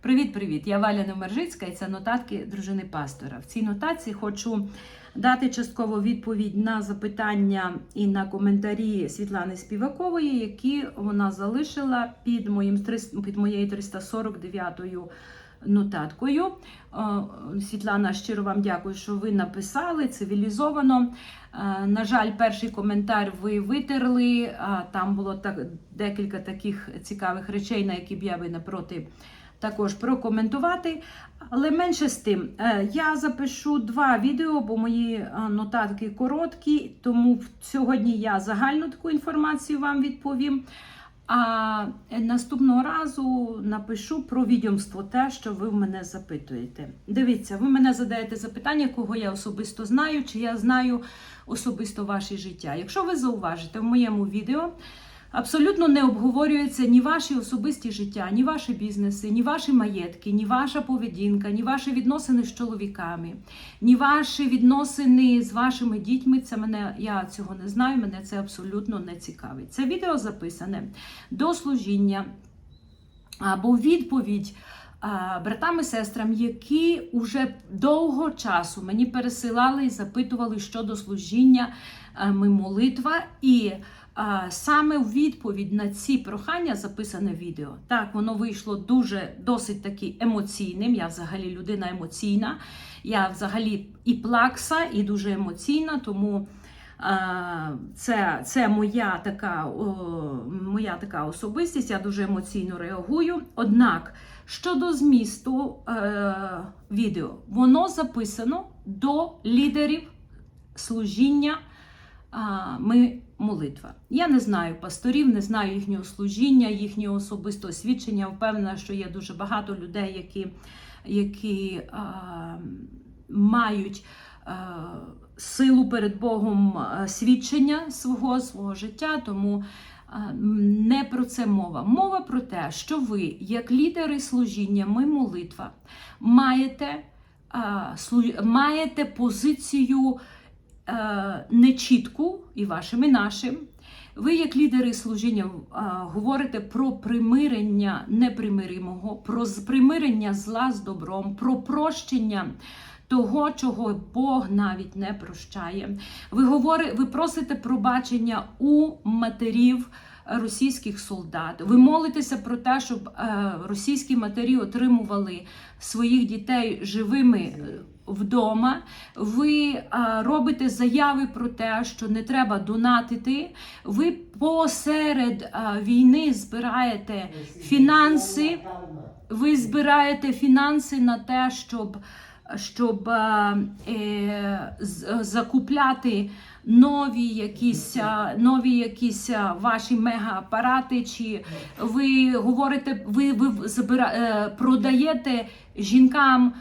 Привіт-привіт! Я Валя Немержицька і це нотатки дружини пастора. В цій нотації хочу дати часткову відповідь на запитання і на коментарі Світлани Співакової, які вона залишила під, моїм, під моєю 349-ю нотаткою. Е, Світлана, щиро вам дякую, що ви написали цивілізовано. Е, На жаль, перший коментар ви витерли. Там було так декілька таких цікавих речей, на які б я би не проти також прокоментувати. Але менше з тим, е, я запишу два відео, бо мої е, нотатки короткі, тому сьогодні я загальну таку інформацію вам відповім. А наступного разу напишу про відьомство, те, що ви в мене запитуєте. Дивіться, ви мене задаєте запитання, кого я особисто знаю, чи я знаю особисто ваше життя. Якщо ви зауважите в моєму відео, абсолютно не обговорюється ні ваші особисті життя, ні ваші бізнеси, ні ваші маєтки, ні ваша поведінка, ні ваші відносини з чоловіками, ні ваші відносини з вашими дітьми. Це мене я цього не знаю. Мене це абсолютно не цікавить. Це відео записане до служіння або відповідь. А, Братам і сестрам, які уже довго часу мені пересилали і запитували щодо служіння ми молитва, і саме у відповідь на ці прохання записане відео. Так, воно вийшло дуже досить таки емоційним. Я взагалі людина емоційна. Я взагалі і плакса, і дуже емоційна, тому. Це, це моя така, о, моя така особистість, я дуже емоційно реагую. Однак, щодо змісту е, відео, воно записано до лідерів служіння а, ми молитва. Я не знаю пасторів, не знаю їхнього служіння, їхнього особистого свідчення. Впевнена, що є дуже багато людей, які, які а, мають. а, Силу перед Богом свідчення свого свого життя, тому це мова. Мова про те, що ви, як лідери служіння, ми молитва, маєте, а, слу- маєте позицію е, нечітку і вашим, і нашим. Ви, як лідери служіння, е, говорите про примирення непримиримого, про примирення зла з добром, про прощення того, чого Бог навіть не прощає. Ви говори, ви просите пробачення у матерів російських солдат. Ви молитеся про те, щоб е, російські матері отримували своїх дітей живими. е, Вдома ви а, робите заяви про те, що не треба донатити. Ви посеред а, війни збираєте фінанси. Ви збираєте фінанси на те, щоб, щоб е, е, закупляти нові якісь, нові якісь ваші мегаапарати, чи ви говорите, ви, ви збира, е, продаєте жінкам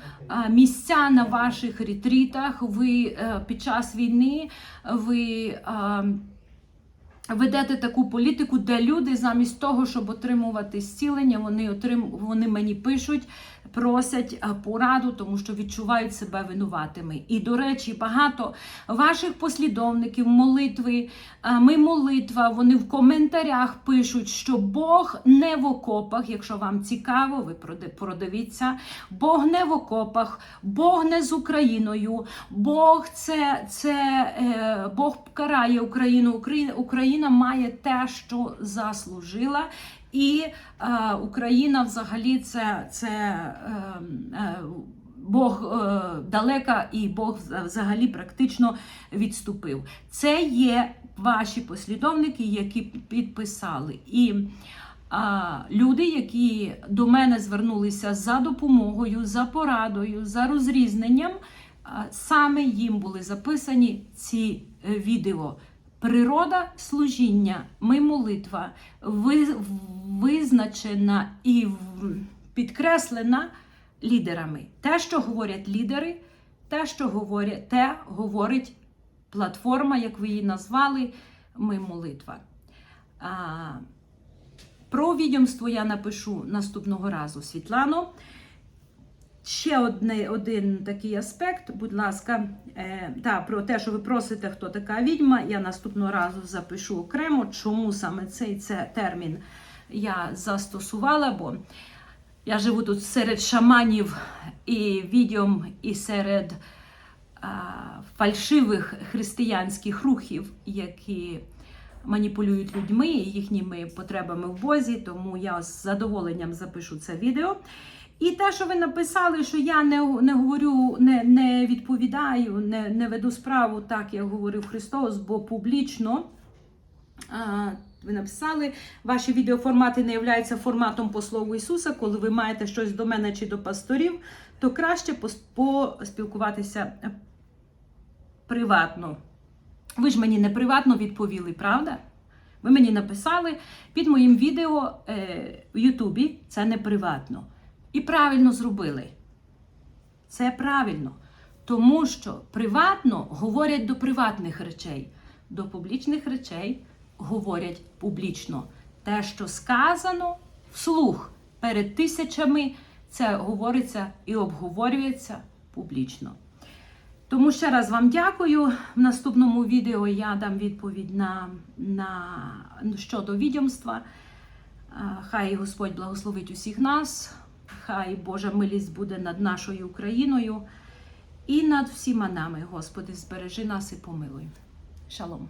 місця на ваших ретрітах. Ви е, під час війни ви. Ведете таку політику, де люди замість того, щоб отримувати зцілення, вони отрим... вони мені пишуть, просять пораду, тому що відчувають себе винуватими. І, до речі, багато ваших послідовників молитви, ми молитва, вони в коментарях пишуть, що Бог не в окопах. Якщо вам цікаво, ви проди- продивіться. Бог не в окопах, Бог не з Україною, Бог це, це е, Бог карає Україну. Україна має те, що заслужила. І е, Україна взагалі це, це е, е, Бог е, далека, і Бог взагалі практично відступив. Це є ваші послідовники, які підписали. І а, люди, які до мене звернулися за допомогою, за порадою, за розрізненням, а, саме їм були записані ці е, відео. Природа служіння, ми молитва визначена і підкреслена лідерами. Те, що говорять лідери, те, що говорять, те говорить платформа, як ви її назвали, ми молитва. А, про відьомство я напишу наступного разу, Світлано. Ще одне, один такий аспект, будь ласка, е, та, про те, що ви просите, хто така відьма, я наступного разу запишу окремо, чому саме цей це термін я застосувала, бо Я живу тут серед шаманів і відьом, і серед а, фальшивих християнських рухів, які маніпулюють людьми і їхніми потребами в Бозі. Тому я з задоволенням запишу це відео. І те, що ви написали, що я не, не говорю, не, не відповідаю, не, не веду справу так, як говорив Христос, бо публічно. А, ви написали, ваші відеоформати не являються форматом по слову Ісуса. Коли ви маєте щось до мене чи до пасторів, то краще поспілкуватися приватно. Ви ж мені не приватно відповіли, правда? Ви мені написали під моїм відео е, в Ютубі це не приватно. І правильно зробили. Це правильно. Тому що приватно говорять до приватних речей, до публічних речей говорять публічно. Те, що сказано вслух перед тисячами, це говориться і обговорюється публічно. Тому ще раз вам дякую. В наступному відео я дам відповідь на, на щодо відьомства. А, Хай Господь благословить усіх нас, хай Божа милість буде над нашою Україною і над всіма нами. Господи, збережи нас і помилуй. Шалом.